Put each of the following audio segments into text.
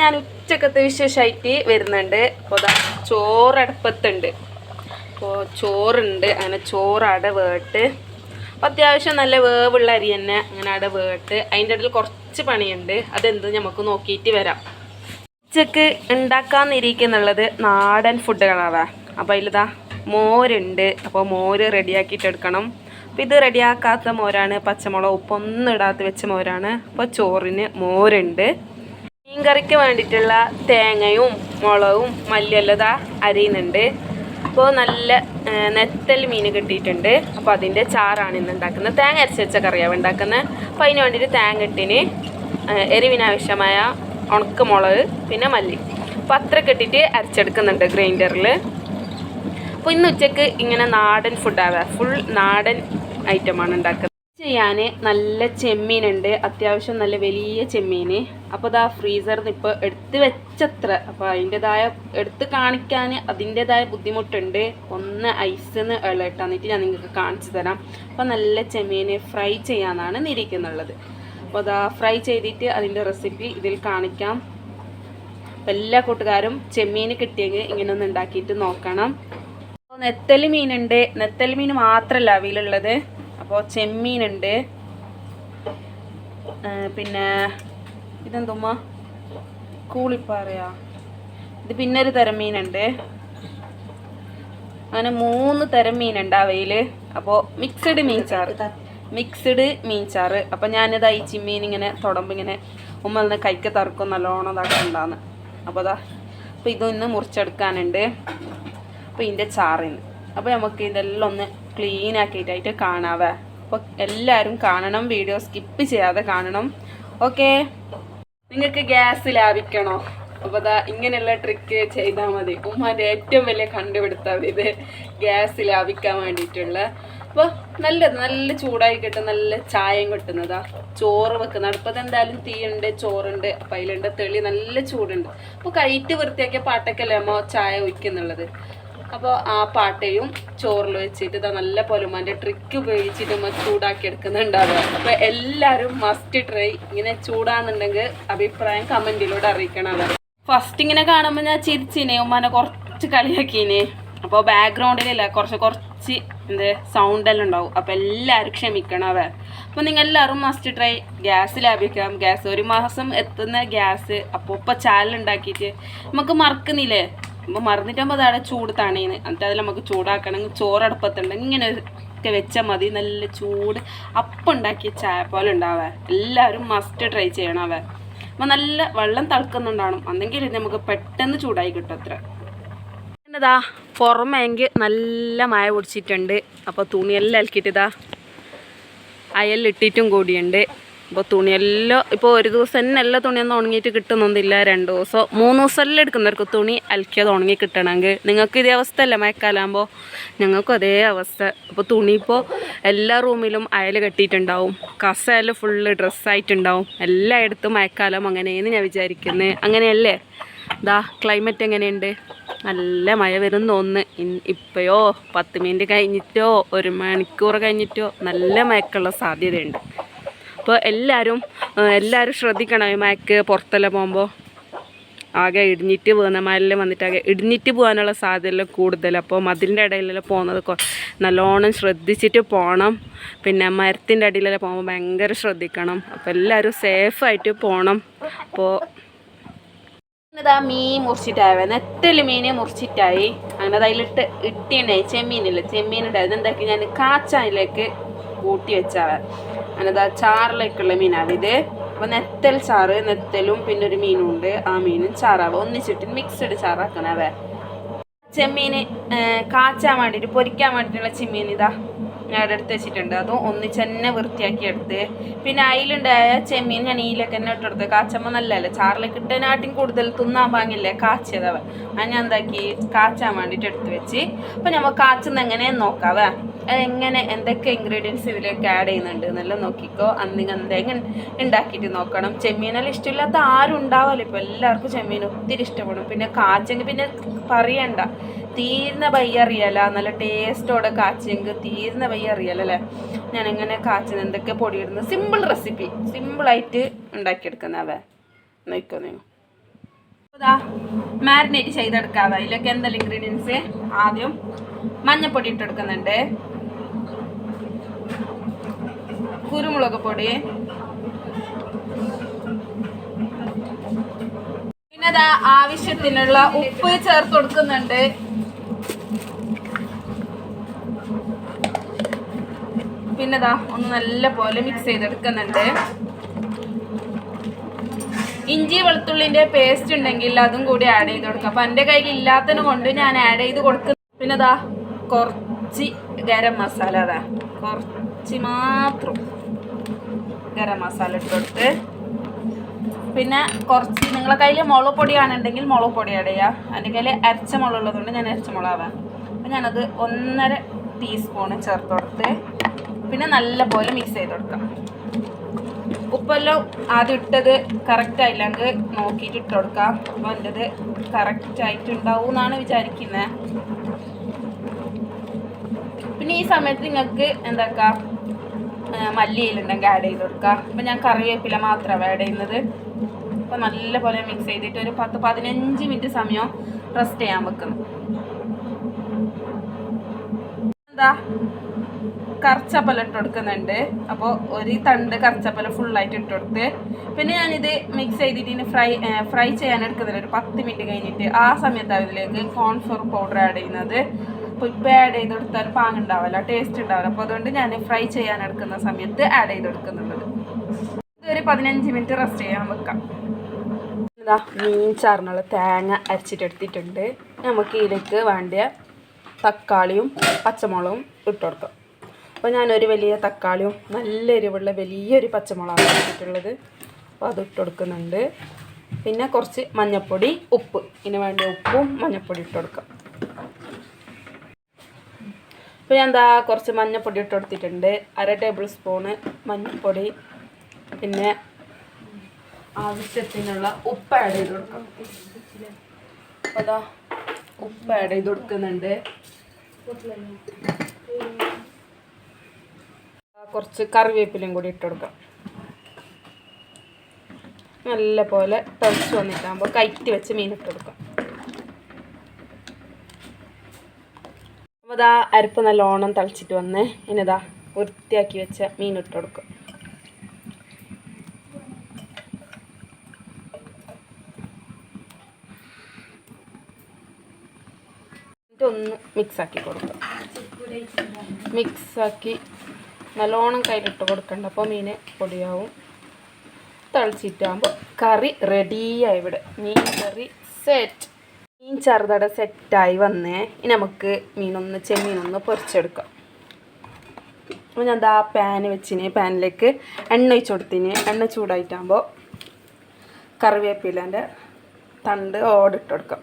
ഞാൻ ഉച്ചക്കത്തെ വിശേഷമായിട്ട് വരുന്നുണ്ട്. അപ്പോൾ ഇതാ ചോറടുപ്പത്തുണ്ട്. അപ്പോൾ ചോറുണ്ട്. അങ്ങനെ ചോറട വേട്ട് അത്യാവശ്യം നല്ല വേവുള്ള അരി തന്നെ അങ്ങനെ അട വേട്ട് അതിന്റെ ഇടയിൽ കുറച്ച് പണിയുണ്ട്. അതെന്ത് നമുക്ക് നോക്കിയിട്ട് വരാം. ഉച്ചയ്ക്ക് ഉണ്ടാക്കാന്നിരിക്കുന്നുള്ളത് നാടൻ ഫുഡുകളാണ്. അപ്പോൾ അതിലിതാ മോരുണ്ട്. അപ്പോൾ മോര് റെഡിയാക്കിയിട്ട് എടുക്കണം. അപ്പോൾ ഇത് റെഡിയാക്കാത്ത മോരാണ് പച്ചമുളക് ഉപ്പൊന്നും ഇടാത്ത വെച്ച മോരാണ്. അപ്പോൾ ചോറിന് മോരുണ്ട്. മീൻകറിക്ക് വേണ്ടിയിട്ടുള്ള തേങ്ങയും മുളകും മല്ലിയെല്ലാം ഇതാ അരിയുന്നുണ്ട്. അപ്പോൾ നല്ല നെത്തൽ മീൻ കിട്ടിയിട്ടുണ്ട്. അപ്പോൾ അതിന്റെ ചാറാണ് ഇന്ന് ഉണ്ടാക്കുന്നത്. തേങ്ങ അരച്ച് വെച്ച കറിയാണ് ഉണ്ടാക്കുന്നത്. അപ്പോൾ അതിന് വേണ്ടിയിട്ട് തേങ്ങ ഇട്ടിന് ഉണക്ക എരിവിനാവശ്യമായ ഉണക്കമുളക് പിന്നെ മല്ലി. അപ്പോൾ അത്ര കെട്ടിയിട്ട് അരച്ചെടുക്കുന്നുണ്ട് ഗ്രൈൻഡറിൽ. അപ്പോൾ ഇന്ന് ഉച്ചയ്ക്ക് ഇങ്ങനെ നാടൻ ഫുഡാവുക ഫുൾ നാടൻ ഐറ്റമാണ് ഉണ്ടാക്കുന്നത്. ചെയ്യാൻ നല്ല ചെമ്മീനുണ്ട്. അത്യാവശ്യം നല്ല വലിയ ചെമ്മീൻ അപ്പോൾ ഇതാ ഫ്രീസറിൽ നിന്ന് ഇപ്പോൾ എടുത്ത് വെച്ചത്ര. അപ്പോൾ അതിന്റെതായ എടുത്ത് കാണിക്കാൻ അതിന്റെതായ ബുദ്ധിമുട്ടുണ്ട്. ഒന്ന് ഐസിന്ന് ഇളട്ടാന്നിട്ട് ഞാൻ നിങ്ങൾക്ക് കാണിച്ചു തരാം. അപ്പോൾ നല്ല ചെമ്മീൻ ഫ്രൈ ചെയ്യാനാണ് നിരിക്കുന്നുള്ളത്. അപ്പോൾ അതാ ഫ്രൈ ചെയ്തിട്ട് അതിന്റെ റെസിപ്പി ഇതിൽ കാണിക്കാം. അപ്പോൾ എല്ലാ കൂട്ടുകാരും ചെമ്മീൻ കിട്ടിയെങ്കിൽ ഇങ്ങനെ ഒന്ന് ഉണ്ടാക്കിയിട്ട് നോക്കണം. അപ്പോൾ നെത്തൽ മീനുണ്ട്. നെത്തൽ മീൻ മാത്രമല്ല അവയിലുള്ളത് അപ്പോൾ ചെമ്മീനുണ്ട്. പിന്നെ ഇതെന്തുമ്മ? കൂളിപ്പാറയാ. ഇത് പിന്നെ ഒരു തരം മീനുണ്ട്. അങ്ങനെ മൂന്ന് തരം മീനുണ്ട് അവയിൽ അപ്പോൾ മിക്സഡ് മീൻ ചാറ് മിക്സഡ് മീൻ ചാറ് അപ്പം ഞാനിത് ഈ ചിമ്മീൻ ഇങ്ങനെ തുടമ്പ് ഇങ്ങനെ ഉമ്മ നിന്ന് കൈക്ക് തറക്കും നല്ലോണം ഇതാക്കണ്ടാന്ന്. അപ്പോൾ അതാ അപ്പോൾ ഇതൊന്ന് മുറിച്ചെടുക്കാനുണ്ട്. അപ്പോൾ ഇതിന്റെ ചാറിന്. അപ്പോൾ നമുക്ക് ഇതെല്ലാം ഒന്ന് ക്ലീൻ ആക്കിയിട്ടായിട്ട് കാണാവേ. അപ്പോൾ എല്ലാവരും കാണണം വീഡിയോ സ്കിപ്പ് ചെയ്യാതെ കാണണം. ഓക്കെ നിങ്ങൾക്ക് ഗ്യാസ് ലാഭിക്കണോ? അപ്പോൾ അതാ ഇങ്ങനെയുള്ള ട്രിക്ക് ചെയ്താൽ മതി. ഉമ്മാന്റെ ഏറ്റവും വലിയ കണ്ടുപിടുത്തം ഇത് ഗ്യാസ് ലാഭിക്കാൻ വേണ്ടിയിട്ടുള്ള. അപ്പോൾ നല്ലത് നല്ല ചൂടായി കിട്ടും നല്ല ചായയും കിട്ടുന്നതാ. ചോറ് വെക്കുന്ന അടുപ്പത്ത് എന്തായാലും തീയുണ്ട് ചോറുണ്ട് അപ്പം അതിലുണ്ട് തെളി നല്ല ചൂടുണ്ട്. അപ്പോൾ കൈറ്റ് വൃത്തിയാക്കിയ പാട്ടൊക്കെയല്ലേ അമ്മ ചായ ഒഴിക്കുന്നുള്ളത്? അപ്പോൾ ആ പാട്ടയും ചോറിൽ വെച്ചിട്ട് ഇതാ നല്ല പൊലുമാന്റെ ട്രിക്ക് ഉപയോഗിച്ചിട്ട് നമ്മൾ ചൂടാക്കി എടുക്കുന്നുണ്ടാവുക. അപ്പോൾ എല്ലാവരും മസ്റ്റ് ട്രൈ ഇങ്ങനെ ചൂടാന്നുണ്ടെങ്കിൽ അഭിപ്രായം കമന്റിലൂടെ അറിയിക്കണം ഫസ്റ്റ് ഇങ്ങനെ കാണുമ്പോൾ ഞാൻ ചിരിച്ചിനെ ഉമ്മാനെ കുറച്ച് കളിയാക്കീനെ. അപ്പോൾ ബാക്ക്ഗ്രൗണ്ടിലല്ല കുറച്ച് കുറച്ച് എന്ത് സൗണ്ട് എല്ലാം ഉണ്ടാവും. അപ്പോൾ എല്ലാവരും ക്ഷമിക്കണം അവ അപ്പോൾ നിങ്ങൾ എല്ലാവരും മസ്റ്റ് ട്രൈ ഗ്യാസ് ലാഭിക്കാം. ഗ്യാസ് ഒരു മാസം എത്തുന്ന ഗ്യാസ് അപ്പോൾ ഇപ്പോൾ ചാനൽ നമുക്ക് മറക്കുന്നില്ലേ? അപ്പോൾ മറന്നിട്ടാകുമ്പോൾ അതവിടെ ചൂട് തണേന്ന്. എന്നിട്ട് അതിൽ നമുക്ക് ചൂടാക്കണമെങ്കിൽ ചോറടുപ്പത്തുണ്ടെങ്കിൽ ഇങ്ങനെ ഒക്കെ വെച്ചാൽ മതി. നല്ല ചൂട്. അപ്പം ഉണ്ടാക്കിയ ചായ പോലെ ഉണ്ടാവുക എല്ലാവരും മസ്റ്റ് ട്രൈ ചെയ്യണം അവ. അപ്പോൾ നല്ല വെള്ളം തിളക്കുന്നുണ്ടാവണം. അന്നെങ്കിൽ ഇത് നമുക്ക് പെട്ടെന്ന് ചൂടായി കിട്ടും അത്ര. എന്നതാ പുറമേങ്കിൽ നല്ല മഴ പിടിച്ചിട്ടുണ്ട്. അപ്പോൾ തുണിയെല്ലാം അലക്കിയിട്ട് ഇതാ അയലിട്ടിട്ടും കൂടിയുണ്ട്. അപ്പോൾ തുണിയെല്ലാം ഇപ്പോൾ ഒരു ദിവസം തന്നെ എല്ലാ തുണിയൊന്നും ഉണങ്ങിയിട്ട് കിട്ടുന്നൊന്നുമില്ല. രണ്ട് ദിവസം മൂന്ന് ദിവസമെല്ലാം എടുക്കുന്നവർക്ക് തുണി അലക്കിയത് ഉണങ്ങി കിട്ടണമെങ്കിൽ. നിങ്ങൾക്ക് ഇതേ അവസ്ഥ അല്ലേ മഴക്കാലാകുമ്പോൾ ഞങ്ങൾക്കും അതേ അവസ്ഥ. അപ്പോൾ തുണി ഇപ്പോൾ എല്ലാ റൂമിലും അയൽ കെട്ടിയിട്ടുണ്ടാവും. കസയൽ ഫുള്ള് ഡ്രസ്സായിട്ടുണ്ടാവും എല്ലായിടത്തും മഴക്കാലം അങ്ങനെയെന്ന് ഞാൻ വിചാരിക്കുന്നത് അങ്ങനെയല്ലേ? ദാ ക്ലൈമറ്റ് എങ്ങനെയുണ്ട്? നല്ല മഴ വരും തോന്നുന്നു. ഇപ്പോഴോ പത്ത് മിനിറ്റ് കഴിഞ്ഞിട്ടോ? ഒരു മണിക്കൂർ കഴിഞ്ഞിട്ടോ? നല്ല മഴക്കുള്ള സാധ്യതയുണ്ട്. അപ്പോൾ എല്ലാവരും എല്ലാവരും ശ്രദ്ധിക്കണം. ഈ മയക്ക് പുറത്തെല്ലാം പോകുമ്പോൾ ആകെ ഇടിഞ്ഞിട്ട് പോകുന്ന മഴയെല്ലാം വന്നിട്ട് ആകെ ഇടിഞ്ഞിട്ട് പോകാനുള്ള സാധ്യത കൂടുതൽ അപ്പോൾ മതിലിന്റെ ഇടയിലെല്ലാം പോകുന്നത് നല്ലോണം ശ്രദ്ധിച്ചിട്ട് പോകണം പിന്നെ മരത്തിന്റെ അടിയിലെല്ലാം പോകുമ്പോൾ ഭയങ്കര ശ്രദ്ധിക്കണം. അപ്പോൾ എല്ലാവരും സേഫായിട്ട് പോകണം അപ്പോൾ ഇതാ മീൻ മുറിച്ചിട്ടായ. നെത്തൽ മീനെ മുറിച്ചിട്ടായി. അങ്ങനെ അതിലിട്ട് ഇട്ടിണ്ടായി. ചെമ്മീനില്ല? ചെമ്മീനുണ്ടായി അതെന്താക്കി ഞാൻ കാച്ചാനിലേക്ക് കൂട്ടി വെച്ചാവ അങ്ങനെ ഇതാ ചാറിലേക്കുള്ള മീനാണ് ഇത് അപ്പോൾ നെത്തൽ ചാറ് നെത്തലും പിന്നെ ഒരു മീനും ഉണ്ട്. ആ മീനും ചാറാവ്. ഒന്നിച്ചിട്ട് മിക്സഡ് ചാറാക്കണവേ ചെമ്മീൻ കാച്ചാൻ വേണ്ടിയിട്ട് പൊരിക്കാൻ വേണ്ടിയിട്ടുള്ള ചെമ്മീൻ ഇതാ ഞാൻ എടുത്ത് വെച്ചിട്ടുണ്ട്. അതും ഒന്നിച്ച് തന്നെ വൃത്തിയാക്കി എടുത്ത്. പിന്നെ അതിലുണ്ടായ ചെമ്മീൻ ഞാൻ ഈലൊക്കെ തന്നെ ഇട്ടെടുത്ത് കാച്ചമ്മ നല്ലല്ലേ ചാറിലേക്ക് ഇട്ടതിനാട്ടും കൂടുതൽ തിന്നാൻ പാങ്ങില്ലേ കാച്ചിയതവ. അത് ഞാൻ എന്താക്കി? കാച്ചാൻ വേണ്ടിയിട്ട് എടുത്ത് വെച്ച്. അപ്പം നമ്മൾ കാച്ചുന്ന എങ്ങനെയെന്ന് നോക്കാവേ എങ്ങനെ എന്തൊക്കെ ഇൻഗ്രീഡിയൻസ് ഇതിലേക്ക് ആഡ് ചെയ്യുന്നുണ്ട് എന്നെല്ലാം നോക്കിക്കോ. അന്നിങ്ങ് എന്തെങ്കിലും ഉണ്ടാക്കിയിട്ട് നോക്കണം. ചെമ്മീനെല്ലാം ഇഷ്ടമില്ലാത്ത ആരും ഉണ്ടാവുമല്ലോ ഇപ്പോൾ എല്ലാവർക്കും ചെമ്മീൻ ഒത്തിരി ഇഷ്ടപ്പെടും. പിന്നെ കാച്ചെങ്കിൽ പിന്നെ പറയണ്ട. തീരുന്ന ബയ്യ അറിയാല. നല്ല ടേസ്റ്റോടെ കാച്ചെങ്കിൽ തീരുന്ന ബയ്യ അറിയാലല്ലേ എങ്ങനെ കാച്ചുന്നത് എന്തൊക്കെ പൊടിയിടുന്നത്? സിമ്പിൾ റെസിപ്പി സിമ്പിളായിട്ട് ഉണ്ടാക്കിയെടുക്കുന്നവ നോക്കോ നിങ്ങൾ മാരിനേറ്റ് ചെയ്തെടുക്കാതെ അതിലൊക്കെ എന്തെല്ലാം ഇൻഗ്രീഡിയൻസ് ആദ്യം മഞ്ഞപ്പൊടി ഇട്ടെടുക്കുന്നുണ്ട് കുരുമുളക് പൊടി. പിന്നെ ഇതാ ആവശ്യത്തിനുള്ള ഉപ്പ് ചേർത്ത് കൊടുക്കുന്നുണ്ട്. പിന്നെ ഇതാ ഒന്ന് നല്ല പോലെ മിക്സ് ചെയ്തെടുക്കുന്നുണ്ട്. ഇഞ്ചി വെളുത്തുള്ളിന്റെ പേസ്റ്റ് ഉണ്ടെങ്കിൽ അതും കൂടി ആഡ് ചെയ്ത് കൊടുക്കാം. അപ്പൊ എന്റെ കയ്യിൽ ഇല്ലാത്തതിന് കൊണ്ട് ഞാൻ ആഡ് ചെയ്ത് കൊടുക്കുന്നു. പിന്നെ ദാ കുറച്ച് ഗരം മസാല അതാ. കുറച്ച് മാത്രം ഗരം മസാല ഇട്ട് കൊടുത്ത്. പിന്നെ കുറച്ച് നിങ്ങളെ കയ്യിൽ മുളക് പൊടിയാണെന്നുണ്ടെങ്കിൽ മുളക് പൊടി ആഡ് ചെയ്യുക എന്റെ കയ്യിൽ അരച്ച മുളക് ഉള്ളതുകൊണ്ട് ഞാൻ അരച്ച മുളകാവാം അപ്പം ഞാനത് ഒന്നര ടീസ്പൂണ് ചേർത്ത് കൊടുത്ത് പിന്നെ നല്ലപോലെ മിക്സ് ചെയ്ത് കൊടുക്കാം. ഉപ്പെല്ലാം ആദ്യം ഇട്ടത് കറക്റ്റ് ആയില്ലെങ്കിൽ നോക്കിയിട്ട് ഇട്ട് കൊടുക്കാം. അപ്പം എന്റെത് കറക്റ്റ് ആയിട്ടുണ്ടാവും എന്നാണ് വിചാരിക്കുന്നത് പിന്നെ ഈ സമയത്ത് നിങ്ങൾക്ക് എന്താക്കാ? മല്ലിയിലുണ്ടെങ്കിൽ ആഡ് ചെയ്ത് കൊടുക്കുക അപ്പം ഞാൻ കറിവേപ്പില മാത്രമാണ് ആഡ് ചെയ്യുന്നത്. അപ്പം നല്ല പോലെ മിക്സ് ചെയ്തിട്ട് ഒരു പത്ത് പതിനഞ്ച് മിനിറ്റ് സമയം റെസ്റ്റ് ചെയ്യാൻ വെക്കുന്നു. എന്താ? കറച്ചപ്പല ഇട്ട് കൊടുക്കുന്നുണ്ട്. അപ്പോൾ ഒരു തണ്ട് കറച്ചപ്പല ഫുള്ളായിട്ട് ഇട്ട് കൊടുത്ത്. പിന്നെ ഞാനിത് മിക്സ് ചെയ്തിട്ട് ഇനി ഫ്രൈ ഫ്രൈ ചെയ്യാൻ എടുക്കുന്നില്ല ഒരു പത്ത് മിനിറ്റ് കഴിഞ്ഞിട്ട് ആ സമയത്താണ് ഇതിലേക്ക് കോൺഫ്ലോർ പൗഡർ ആഡ് ചെയ്യുന്നത്. അപ്പോൾ ഇപ്പോൾ ആഡ് ചെയ്ത് കൊടുത്താൽ പാങ്ങുണ്ടാവില്ല ടേസ്റ്റ് ഉണ്ടാവില്ല. അപ്പോൾ അതുകൊണ്ട് ഞാൻ ഫ്രൈ ചെയ്യാൻ എടുക്കുന്ന സമയത്ത് ആഡ് ചെയ്ത് കൊടുക്കുന്നുള്ളത് ഇതൊരു പതിനഞ്ച് മിനിറ്റ് റെസ്റ്റ് ചെയ്യാൻ വെക്കാം. ഇതാ മീൻ ചാറിനുള്ള തേങ്ങ അരച്ചിട്ടെടുത്തിട്ടുണ്ട് നമുക്ക് ഇതിലേക്ക് വേണ്ട തക്കാളിയും പച്ചമുളകും ഇട്ട് കൊടുക്കാം. അപ്പോൾ ഞാനൊരു വലിയ തക്കാളിയും നല്ല എരിവുള്ള വലിയൊരു പച്ചമുളകാണ് എടുത്തിട്ടുള്ളത്. അപ്പോൾ അത് ഇട്ട് കൊടുക്കുന്നുണ്ട്. പിന്നെ കുറച്ച് മഞ്ഞൾപ്പൊടി ഉപ്പ്. ഇതിന് വേണ്ടി ഉപ്പും മഞ്ഞൾപ്പൊടി ഇട്ട് കൊടുക്കാം. അപ്പോൾ ഞാൻ എന്താ കുറച്ച് മഞ്ഞൾപ്പൊടി ഇട്ട് കൊടുത്തിട്ടുണ്ട്. അര ടേബിൾ സ്പൂണ് മഞ്ഞൾപ്പൊടി പിന്നെ ആവശ്യത്തിനുള്ള ഉപ്പ് ആഡ് ചെയ്ത് കൊടുക്കാം. അപ്പോൾ അതാ ഉപ്പ് ആഡ് ചെയ്ത് കൊടുക്കുന്നുണ്ട്. കുറച്ച് കറിവേപ്പിലയും കൂടി ഇട്ട് കൊടുക്കാം. നല്ല പോലെ തിളച്ച് വന്നിട്ടാകുമ്പോൾ കയറ്റി വെച്ച് മീൻ ഇട്ട് കൊടുക്കാം. അപ്പോൾ ഇതാ അരപ്പ് നല്ലോണം തളിച്ചിട്ട് വന്ന് ഇനിതാ വൃത്തിയാക്കി വെച്ച മീൻ ഇട്ട് കൊടുക്കും. മിക്സ് ഒന്ന് മിക്സാക്കി കൊടുക്കാം. മിക്സാക്കി നല്ലോണം കയ്യിലിട്ട് കൊടുക്കണ്ട. അപ്പോൾ മീൻ പൊടിയാവും. തളിച്ചിട്ടാകുമ്പോൾ കറി റെഡിയായി ഇവിടെ. മീൻ കറി സെറ്റ് മീൻ ചെറുതട സെറ്റായി വന്നേ. ഇനി നമുക്ക് മീനൊന്ന് ചെമ്മീനൊന്ന് പൊരിച്ചെടുക്കാം. അപ്പോൾ ഞാൻ ദാ പാൻ വെച്ചിന്. പാനിലേക്ക് എണ്ണ ഒഴിച്ച് കൊടുത്തിന്. എണ്ണ ചൂടായിട്ടാകുമ്പോൾ കറിവേപ്പിലേന്റെ തണ്ട് ഓടിട്ട് കൊടുക്കാം.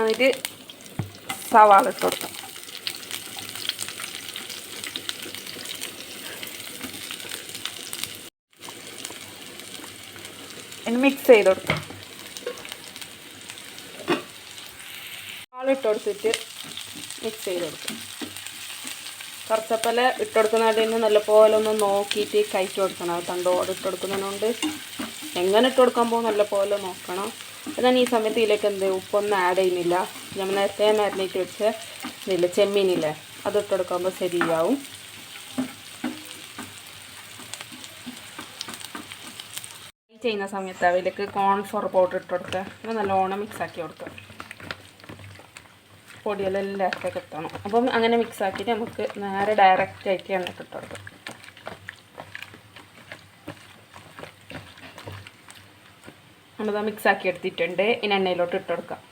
എന്നിട്ട് സവാള ഇട്ട് കൊടുക്കാം. ഇനി മിക്സ് ചെയ്ത് കൊടുക്കാം. ഇട്ട് കൊടുത്തിട്ട് മിക്സ് ചെയ്ത് കൊടുക്കാം. കറുത്തപ്പല ഇട്ട് കൊടുക്കുന്നതിന് നല്ലപോലെ ഒന്ന് നോക്കിയിട്ട് കയറ്റി കൊടുക്കണം. തണ്ടോട് ഇട്ട് കൊടുക്കുന്നതിനോണ്ട്. എങ്ങനെ ഇട്ട് കൊടുക്കാൻ പോകും നല്ലപോലെ നോക്കണം. ഞാൻ ഈ സമയത്ത് ഇതിലേക്ക് എന്ത് ഉപ്പൊന്നും ആഡ് ചെയ്യുന്നില്ല. ഞാൻ നേരത്തെ മാരിനേറ്റ് വെച്ച് ഇതില്ല ചെമ്മീനില്ലേ അത് ഇട്ട് കൊടുക്കുമ്പോൾ ശരിയാവും. ഈ ചെയ്യുന്ന സമയത്ത് അതിലേക്ക് കോൺഫ്ലോർ പൗഡർ ഇട്ട് കൊടുക്കുക. അപ്പോൾ നല്ലോണം മിക്സ് ആക്കി കൊടുക്കുക. പൊടിയെല്ലാം എല്ലാത്തേക്ക് എത്തണം അപ്പം അങ്ങനെ മിക്സ് ആക്കിയിട്ട് നമുക്ക് നേരെ ഡയറക്റ്റ് ആയിട്ട് എണ്ണ ഇട്ട് കൊടുക്കാം. നമ്മളിത് മിക്സ് ആക്കി എടുത്തിട്ടുണ്ട്. ഇനി എണ്ണയിലോട്ട് ഇട്ട് കൊടുക്കാം.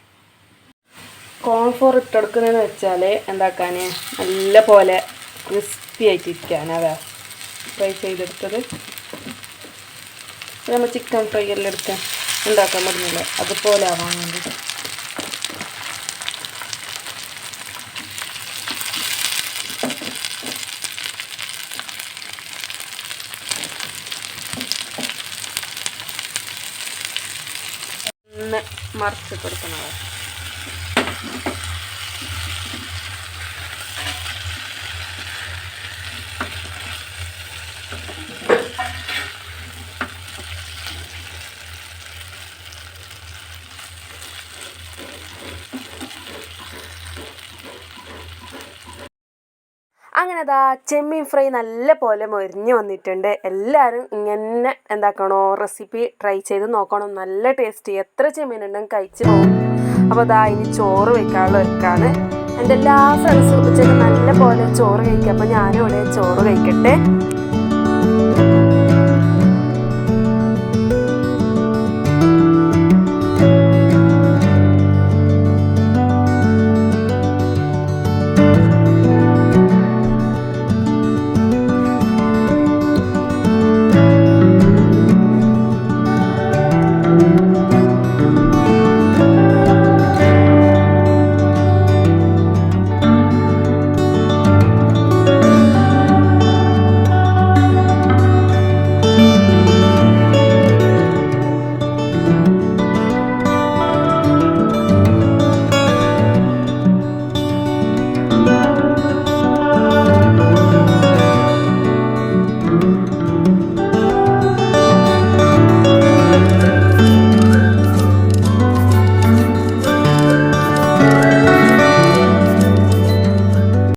കോൺഫ്ലോർ ഇട്ട് കൊടുക്കുന്നതെന്ന് വെച്ചാൽ എന്താക്കാൻ നല്ല പോലെ ക്രിസ്പി ആയിട്ട് വേ ഫ്രൈ ചെയ്തെടുത്തത്. നമ്മൾ ചിക്കൻ ഫ്രൈ എല്ലാം എടുക്കാൻ ഉണ്ടാക്കാൻ പറ്റുന്നില്ല അതുപോലെ ആവാൻ വേണ്ടിയിട്ട് ഒന്ന് മറിച്ച് കൊടുക്കുന്നത് അങ്ങനെ അതാ ചെമ്മീൻ ഫ്രൈ നല്ല പോലെ മൊരിഞ്ഞ് വന്നിട്ടുണ്ട്. എല്ലാവരും ഇങ്ങനെ എന്താക്കണോ റെസിപ്പി ട്രൈ ചെയ്ത് നോക്കണം. നല്ല ടേസ്റ്റ്. എത്ര ചെമ്മീൻ ഉണ്ടെങ്കിൽ കഴിച്ച് പോകും അപ്പോൾ ദാ ഇനി ചോറ് വെക്കാനുള്ള ഒരുക്കാണ്. എന്റെ എല്ലാ ഫ്രണ്ട്സും ഉച്ചയ്ക്ക് നല്ല പോലെ ചോറ് കഴിക്കുക അപ്പോൾ ഞാനും ഇവിടെ ചോറ് കഴിക്കട്ടെ.